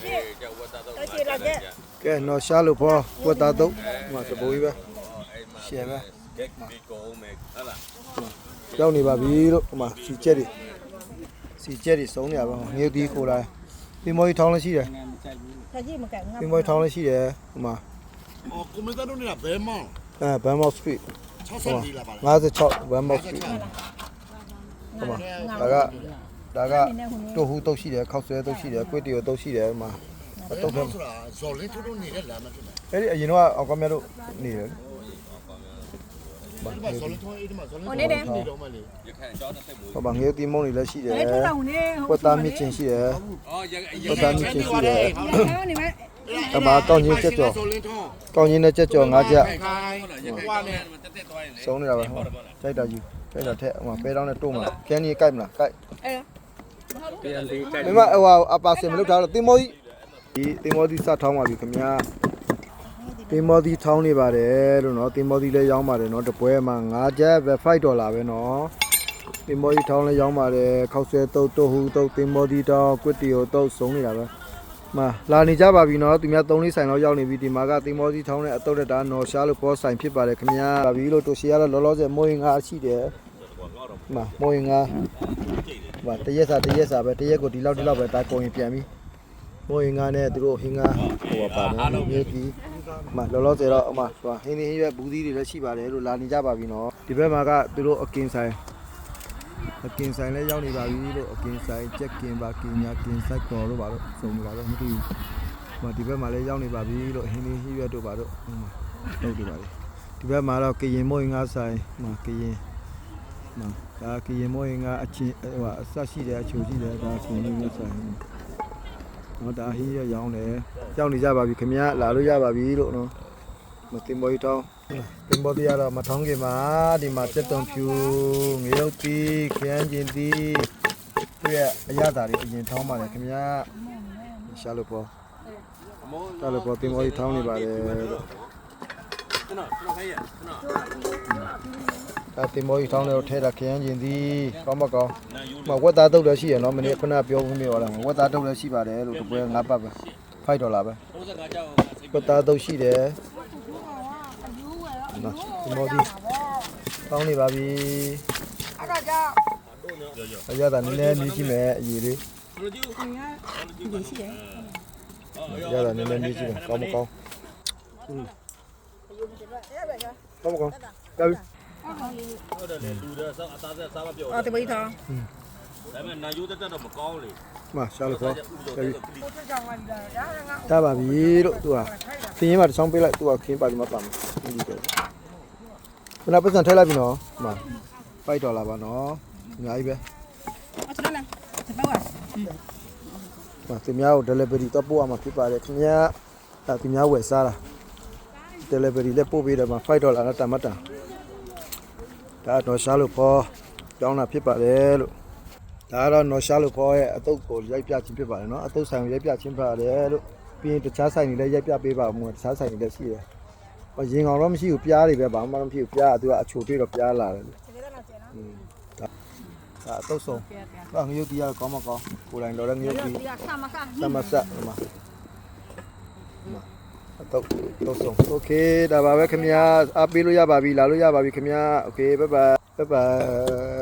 ရှိတရှိလာကဲကဲနော်ရှားလို့ဖောဝတ်သားတော့ဟိုစပူကြီးပဲရှယ်ပဲကက်ဒီကောမယ်ဟာလားရောက်နေပါပြီလို့ဟိုမှာစီချက်တွေစီချက်တွေစုံနေရပါငေးပြီးခိုးလာပင်မောကြီးထောင်းလည်းရှိတယ်ခကြီးမကဲငါပင်မောကြီးထောင်းလည်းရှိတယ်ဟိုမှာအော်ကွန်မန်တာတို့နေတာဘယ်မောင်းအဲဘန်မော့စထရီ56လာပါလား56ဘန်မော့စထရီဟိုမှာဒါက ဒါကတူဟူတုတ်ရှိတယ်ခောက်ဆွဲတုတ်ရှိတယ်ကွေးတီယိုတုတ်ရှိတယ်ဥမာတုတ်ခဲဆိုတာဇော်လေးတို့တို့နေတဲ့လမ်းမဖြစ်ဘူးအဲ့ဒီအရင်တော့အောင်ကောင်းမြတ်တို့နေတယ်ဘာဇော်လေးတို့အဲ့ဒီမှာဇော်လေးတို့နေတယ်တော့မလေးရခိုင်အကြောင်းတစ်သက်ဘူးဟောပါငေးတီမုံတွေလည်းရှိတယ်ကွက်သားမြင့်ချင်းရှိတယ်အော်ရကွက်သားမြင့်ချင်းရှိတယ်အမကောင်းကြီးကြက်ကြော်ကောင်းကြီးနဲ့ကြက်ကြော်၅ကြက်ဆုံးနေတာပဲဟုတ်ကြိုက်တာကြီးကြိုက်တာထက်ဟိုမှာပဲတောင်းနဲ့တို့မှာကျန်းကြီးကြိုက်မလားကြိုက်အဲ့ မိမဟိုဟာအပါစင်မလုပ်ထားတော့တင်မောကြီးဒီတင်မောကြီးစထောင်းပါပြီခင်ဗျာတင်မောကြီးထောင်းနေပါတယ်လို့နော်တင်မောကြီးလည်းရောင်းပါတယ်နော်တပွဲမှာ5ချက်ပဲ5ဒေါ်လာပဲနော်တင်မောကြီးထောင်းလည်းရောင်းပါတယ်ခောက်ဆွဲတုတ်တုတ်ဟူတုတ်တင်မောကြီးတောင်းကွစ်တီယိုတုတ်စုံနေတာပဲမှာလာနေကြပါပြီနော်သူများ3လေးဆိုင်တော့ရောက်နေပြီဒီမှာကတင်မောကြီးထောင်းတဲ့အတုတ်တက်တာနော်ရှားလို့ပေါ်ဆိုင်ဖြစ်ပါတယ်ခင်ဗျာပါပြီလို့တူစီကတော့လောလောဆယ်မိုးရင်ငါရှိတယ်မှာမိုးရင်ငါ ဟိုတရက်စာတရက်စာပဲတရက်ကိုဒီလောက်ဒီလောက်ပဲတာကုန်ရင်ပြန်ပြီမိုးဟင်္ဂါနဲ့သူတို့ဟင်္ဂါဟိုပါပါတယ်မြေကြီးမလောလောဆယ်တော့အမဟိုဟင်းနေဟင်းရွက်ဘူးသီးတွေလည်းရှိပါတယ်လို့လာနေကြပါပြီနော်ဒီဘက်မှာကသူတို့အကင်ဆိုင်အကင်ဆိုင်လည်းရောက်နေပါပြီလို့အကင်ဆိုင်ချက်ကင်ပါကင်ညာကင်ဆိုင်တော်လို့ပါတော့စုံနေတာတော့မသိဘူးဟိုဒီဘက်မှာလည်းရောက်နေပါပြီလို့ဟင်းနေဟင်းရွက်တို့ပါတော့ဟိုမှာလုပ်နေပါလေဒီဘက်မှာတော့ကရင်မိုးဟင်္ဂါဆိုင်ဟိုကရင် နော်ဒါကရင်မိုးဟင်္ဂါအချင်းဟိုအဆက်ရှိတယ်အချိုရှိတယ်ဒါကုံလေးမျိုးဆိုင်နော်ဒါဟင်းရရောင်းတယ်ကြောက်နေကြပါပြီခင်ဗျာလာလို့ရပါပြီလို့နော်မတင်မော်တောင်းတင်မော်တီကတော့မထောင်းခင်မှာဒီမှာစက်တုံဖြူငရုတ်တီခရမ်းကျင်တီသူရဲ့အရသာတွေအရင်ထောင်းပါတယ်ခင်ဗျာရှာလို့ပေါ့ရှာလို့ပေါ့တင်မော်တီထောင်းနေပါတယ်လို့ကျွန်တော်ကျွန်တော်ခိုင်းရကျွန်တော် ဒါတင်မော်တီထောင်းတယ်ထဲတာခရမ်းကျင်တီကောင်းမကောင်းမဝက်သားတုတ်လည်းရှိရနော်မနေ့ခုနပြောဦးမေးပါလားဝက်သားတုတ်လည်းရှိပါတယ်လို့တပွဲ၅ပတ်ပဲ5ဒေါ်လာပဲ65ကျောင်းစိတ်ဝက်သားတုတ်ရှိတယ်နော်ဒီမော်ဒီကောင်းနေပါပြီအဲ့ဒါကြောင့်အရသာနည်းနည်းမြည်ကြည့်မယ်အည်လေးဘယ်လိုကြည့်ခင်ဗျာဒီရှိတယ်အရသာနည်းနည်းမြည်ကြည့်မယ်ကောင်းမကောင်းအဲ့ဒါကကောင်းမကောင်းကြပြီ ဟုတ်တယ်လေလူတွေစားအသားဆက်စားမပြောအော်တပိထားဒါပေမဲ့နာယူတက်တက်တော့မကောင်းလေမရှာလို့ခေါ်ကြပြီကိုချကြောင်လာဒီလားရငါတာပါပြီလို့သူကခင်းရင်မှတစ်ချောင်းပေးလိုက်သူကခင်းပါဒီမှာပါမယ်ဒီလိုခုနပတ်စံထည့်လိုက်ပြီနော်ဟို5ဒေါ်လာပါနော်အများကြီးပဲအချလာလားစပောက်။ဟာသူများကို delivery တော့ပို့ရမှာဖြစ်ပါတယ်ခင်ဗျာ။အဲသူများဝယ်စားတာ delivery လည်းပို့ပေးတယ်မှာ5ဒေါ်လာနဲ့တမတ်တန်။ ဒါတော့ရှားလို့ပေါ်ကြောင်းတာဖြစ်ပါတယ်လို့။ဒါကတော့နော်ရှားလို့ပေါ်ရဲ့အတုပ်ကိုရိုက်ပြခြင်းဖြစ်ပါတယ်နော်။အတုပ်ဆိုင်ကိုရိုက်ပြခြင်းဖြစ်ပါတယ်လို့ပြီးရင်တခြားဆိုင်တွေလည်းရိုက်ပြပေးပါမှာတခြားဆိုင်တွေလည်းရှိတယ်။ဟောရင်ကောင်တော့မရှိဘူးပြားတွေပဲဘာမှမဖြစ်ဘူးပြားကသူကအချိုတွေ့တော့ပြားလာတယ်လို့စပေတော့နော်ကျနော်။ဒါအတုပ်ဆုံး။ဟာငရုတ်တီးရတော့ကောင်းမကောင်းကိုယ်တိုင်တော်တဲ့ငရုတ်တီးဒီကဆမကတမဆက်ဒီမှာ တော့တော့ဆုံးโอเคဒါပါပဲခင်ဗျာအားပေးလို့ရပါပြီလာလို့ရပါပြီခင်ဗျာโอเคဘိုင်ဘိုင်ဘိုင်ဘိုင် ်